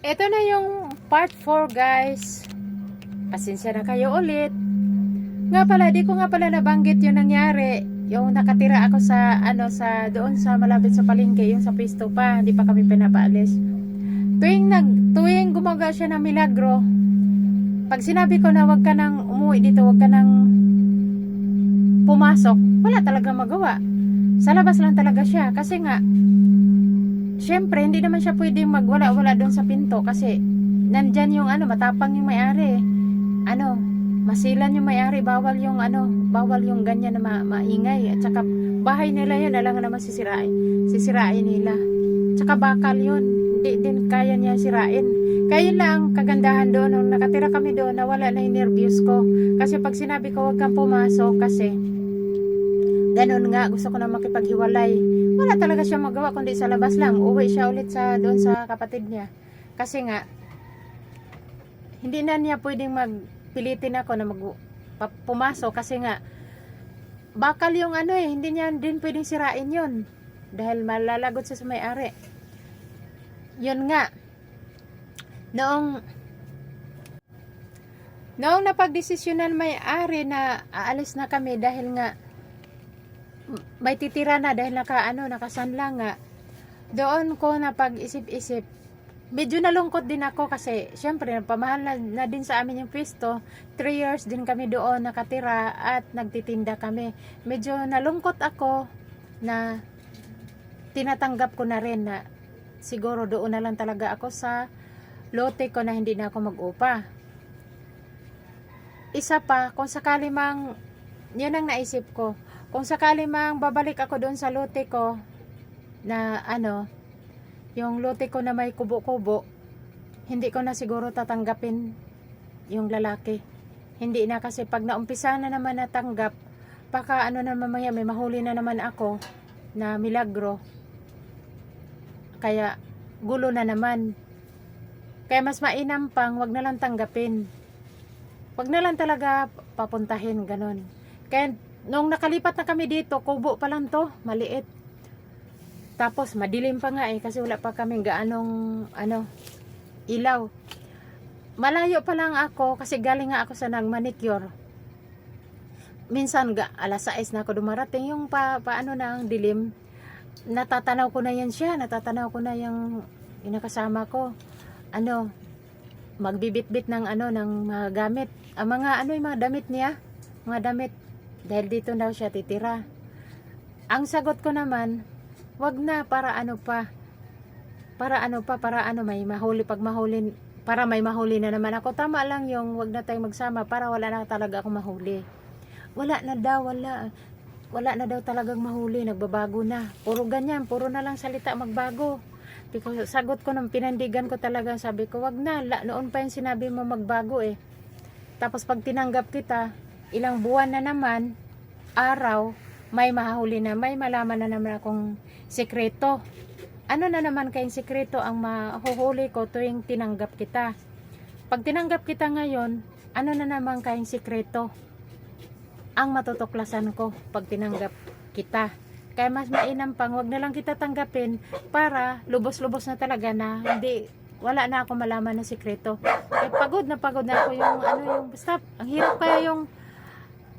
Ito na yung part 4 guys. Pasensya na kayo ulit. Nga pala, di ko nga pala nabanggit yung nangyari. Yung nakatira ako sa, ano, sa, doon sa malapit sa palengke, yung sa pisto pa, hindi pa kami pinapaalis. Tuwing, nag, tuwing gumaga siya ng milagro, pag sinabi ko na wag ka nang umuwi dito, wag ka nang pumasok, wala talaga magawa. Sa labas lang talaga siya, kasi nga, syempre, hindi naman siya pwedeng magwala-wala doon sa pinto, kasi, nandyan yung ano, matapang yung may-ari. Ano, masilan yung may-ari, bawal yung ano, bawal yung ganyan na ma- maingay. At saka bahay nila yun, alam naman sisirain. Sisirain nila. Tsaka bakal yun. Hindi din kaya niya sirain. Kaya lang kagandahan doon. Nung nakatira kami doon, nawala na yung nervyos ko. Kasi pag sinabi ko, huwag kang pumasok kasi ganun nga, gusto ko na makipaghiwalay. Wala talaga siya magawa kundi sa labas lang. Uwi siya ulit sa doon sa kapatid niya. Kasi nga, hindi na niya pwedeng magpilitin ako na mag pa- pumasok kasi nga bakal yung ano eh, hindi niya din pwedeng sirain yun dahil malalagot siya sa may-ari. Yun nga. Noong Noong napagdesisyonan may-ari na aalis na kami dahil nga may titira na dahil naka ano nakasanla nga. Doon ko napag-isip-isip. Medyo nalungkot din ako kasi syempre pamahal na, na din sa amin yung pwesto 3 years din kami doon nakatira at nagtitinda kami. Medyo nalungkot ako na tinatanggap ko na rin na siguro doon na lang talaga ako sa lote ko na hindi na ako mag-upa. Isa pa kung sakali mang yun ang naisip ko kung sakali mang babalik ako doon sa lote ko na ano yung lote ko na may kubo-kubo, hindi ko na siguro tatanggapin yung lalaki. Hindi na kasi pag naumpisa na naman natanggap, baka ano na mamaya may mahuli na naman ako na milagro. Kaya gulo na naman. Kaya mas mainam pang wag na lang tanggapin. Wag na lang talaga papuntahin ganon. Kaya nung nakalipat na kami dito, kubo pa lang to, maliit. Tapos madilim pa nga eh kasi wala pa kaming gaanong ano ilaw. Malayo pa lang ako kasi galing nga ako sa nagmanicure. Minsan ga, alas 6 na ako dumarating yung pa, paano na ang dilim. Natatanaw ko na yan siya, natatanaw ko na yung inakasama ko. Ano, magbibit-bit ng ano ng mga gamit. Ang mga ano yung mga damit niya, mga damit dahil dito daw siya titira. Ang sagot ko naman, wag na para ano pa? Para ano pa? Para ano may mahuli pag mahuli para may mahuli na naman ako. Tama lang yung wag na tayong magsama para wala na talaga akong mahuli. Wala na daw wala. Wala na daw talagang mahuli nagbabago na. Puro ganyan puro na lang salita magbago. Because sagot ko nung pinandigan ko talaga sabi ko wag na la, noon pa yung sinabi mo magbago eh. Tapos pag tinanggap kita ilang buwan na naman araw may mahahuli na, may malaman na naman akong sekreto. Ano na naman kayong sekreto ang mahuhuli ko tuwing tinanggap kita? Pag tinanggap kita ngayon, ano na naman kayong sekreto ang matutuklasan ko pag tinanggap kita? Kaya mas mainam pang wag na lang kita tanggapin para lubos-lubos na talaga na hindi wala na ako malaman ng sekreto. Eh, pagod na pagod na ako yung ano yung basta ang hirap kaya yung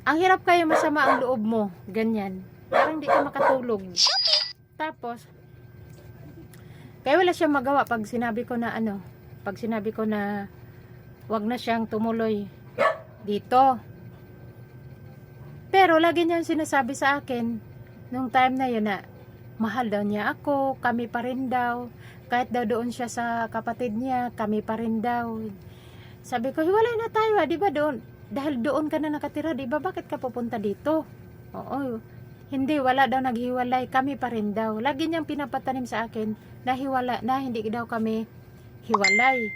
ang hirap kaya masama ang loob mo. Ganyan. Parang hindi ka makatulog. Tapos, kaya wala siyang magawa pag sinabi ko na ano, pag sinabi ko na wag na siyang tumuloy dito. Pero lagi niyang sinasabi sa akin nung time na yun na mahal daw niya ako, kami pa rin daw. Kahit daw doon siya sa kapatid niya, kami pa rin daw. Sabi ko, hiwalay na tayo, ah, di ba doon? Dahil doon ka na nakatira, di ba? Bakit ka pupunta dito? Oo, hindi, wala daw naghiwalay, kami pa rin daw. Lagi niyang pinapatanim sa akin na hiwala, na hindi daw kami hiwalay.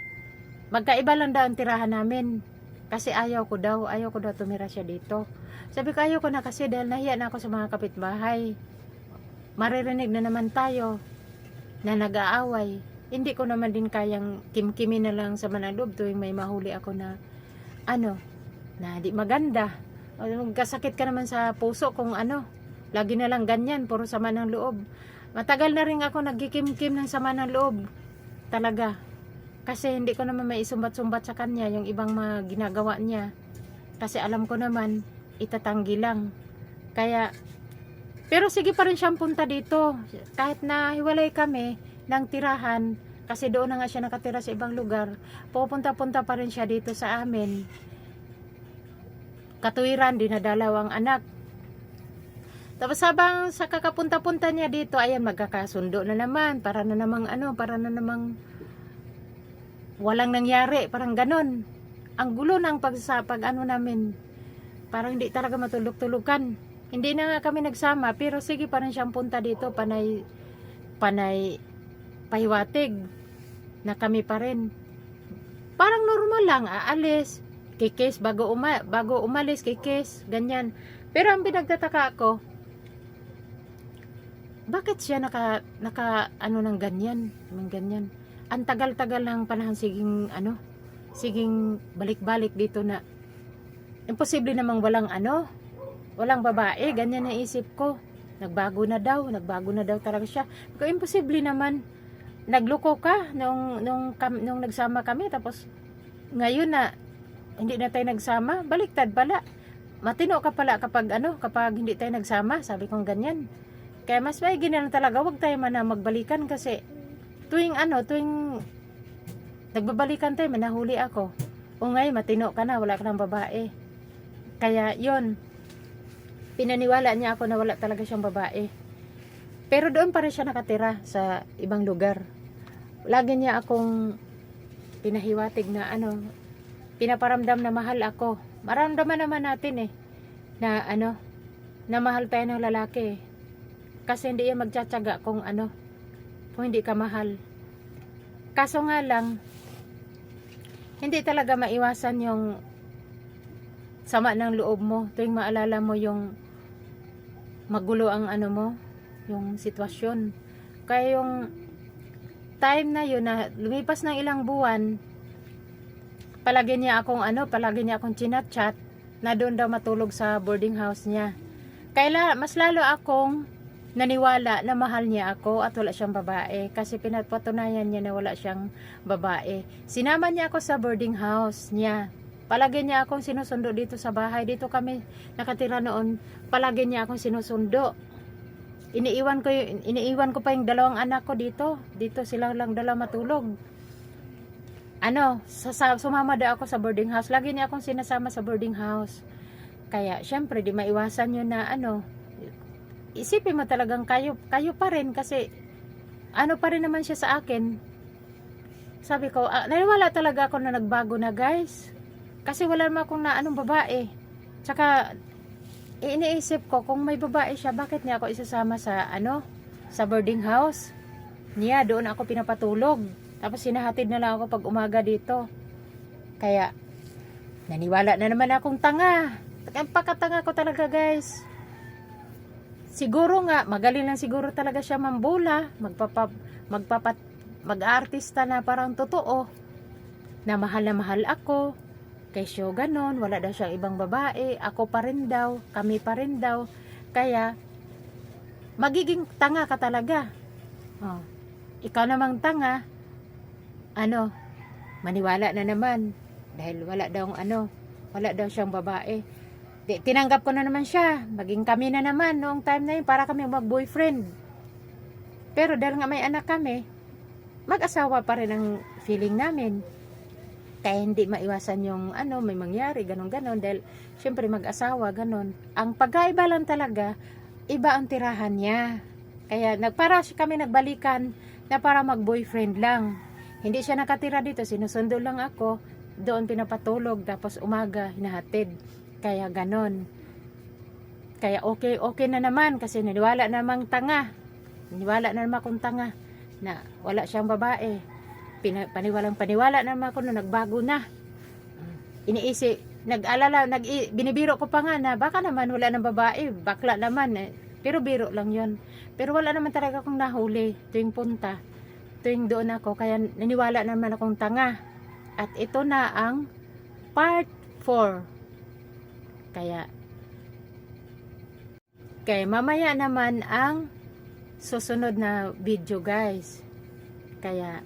Magkaiba lang daw ang tirahan namin. Kasi ayaw ko daw, ayaw ko daw tumira siya dito. Sabi ko, ayaw ko na kasi dahil nahiya na ako sa mga kapitbahay. Maririnig na naman tayo na nag-aaway. Hindi ko naman din kayang kimkimi na lang sa manaloob tuwing may mahuli ako na ano, na di maganda. O, Magkasakit ka naman sa puso kung ano. Lagi na lang ganyan, puro sama ng loob. Matagal na rin ako nagkikimkim ng sama ng loob. Talaga. Kasi hindi ko naman may isumbat-sumbat sa kanya yung ibang mga ginagawa niya. Kasi alam ko naman, itatanggi lang. Kaya, pero sige pa rin siyang punta dito. Kahit na hiwalay kami ng tirahan, kasi doon na nga siya nakatira sa ibang lugar, pupunta-punta pa rin siya dito sa amin. Katuwiran, dinadalaw ang anak. Tapos habang sa kakapunta-punta niya dito, ayan magkakasundo na naman, para na namang ano, para na namang walang nangyari, parang ganon. Ang gulo ng pag, sa, pag ano namin, parang hindi talaga matulog-tulugan. Hindi na nga kami nagsama, pero sige pa rin siyang punta dito, panay, panay, pahiwatig, na kami pa rin. Parang normal lang, aalis, kikis, bago, uma, bago umalis, kikis, ganyan. Pero ang pinagtataka ko, bakit siya naka, naka, ano ng ganyan, ng ganyan. Ang tagal-tagal ng panahon, siging, ano, siging balik-balik dito na, imposible namang walang ano, walang babae, ganyan na isip ko. Nagbago na daw, nagbago na daw talaga siya. Kung imposible naman, nagloko ka nung, nung, kam, nung nagsama kami, tapos ngayon na hindi na tayo nagsama, baliktad pala. Matino ka pala kapag ano, kapag hindi tayo nagsama, sabi kong ganyan. Kaya mas maigi na talaga, wag tayo man na magbalikan kasi tuwing ano, tuwing nagbabalikan tayo, manahuli ako. O ngayon, matino ka na, wala ka ng babae. Kaya, yon pinaniwala niya ako na wala talaga siyang babae. Pero doon pa rin siya nakatira sa ibang lugar. Lagi niya akong pinahiwatig na ano, pinaparamdam na mahal ako. Maramdaman naman natin eh, na ano, na mahal tayo ng lalaki eh. Kasi hindi yan magtsatsaga kung ano, kung hindi ka mahal. Kaso nga lang, hindi talaga maiwasan yung sama ng loob mo tuwing maalala mo yung magulo ang ano mo, yung sitwasyon. Kaya yung time na yun na lumipas ng ilang buwan, palagi niya akong ano, palagi niya akong chinat-chat na doon daw matulog sa boarding house niya. Kaya mas lalo akong naniwala na mahal niya ako at wala siyang babae kasi pinapatunayan niya na wala siyang babae. Sinama niya ako sa boarding house niya. Palagi niya akong sinusundo dito sa bahay. Dito kami nakatira noon. Palagi niya akong sinusundo. Iniiwan ko iniiwan ko pa yung dalawang anak ko dito. Dito silang lang dalawa matulog. Ano, sa, sa- sumama daw ako sa boarding house. Lagi niya akong sinasama sa boarding house. Kaya, syempre, di maiwasan yun na ano, isipin mo talagang kayo, kayo pa rin kasi ano pa rin naman siya sa akin. Sabi ko, ah, naniwala talaga ako na nagbago na guys. Kasi wala naman akong na anong babae. Tsaka, iniisip ko, kung may babae siya, bakit niya ako isasama sa, ano, sa boarding house? Niya, doon ako pinapatulog. Tapos sinahatid na lang ako pag umaga dito. Kaya, naniwala na naman akong tanga. Ang pakatanga ko talaga guys. Siguro nga, magaling lang siguro talaga siya mambula. Magpapa, magpapat, mag-artista na parang totoo. Na mahal na mahal ako. Kesyo ganon, wala daw siyang ibang babae. Ako pa rin daw, kami pa rin daw. Kaya, magiging tanga ka talaga. Oh. Ikaw namang tanga, ano, maniwala na naman. Dahil wala daw ano, wala daw siyang babae. Di, tinanggap ko na naman siya. Maging kami na naman noong time na yun para kami mag-boyfriend. Pero dahil nga may anak kami, mag-asawa pa rin ang feeling namin. Kaya hindi maiwasan yung ano, may mangyari, ganon-ganon. Dahil syempre mag-asawa, ganon. Ang pagkaiba lang talaga, iba ang tirahan niya. Kaya nagpara kami nagbalikan na para mag-boyfriend lang. Hindi siya nakatira dito, sinusundo lang ako. Doon pinapatulog, tapos umaga, hinahatid. Kaya ganon. Kaya okay, okay na naman kasi naniwala namang tanga. Naniwala na naman akong tanga na wala siyang babae. Pina, paniwalang paniwala naman ako na nagbago na. Iniisip, nag-alala, nag, binibiro ko pa nga na baka naman wala ng babae, bakla naman eh. Pero biro lang yon Pero wala naman talaga akong nahuli tuwing punta. Tuwing doon ako, kaya naniwala naman akong tanga. At ito na ang part 4. Kaya, kaya mamaya naman ang susunod na video guys. Kaya,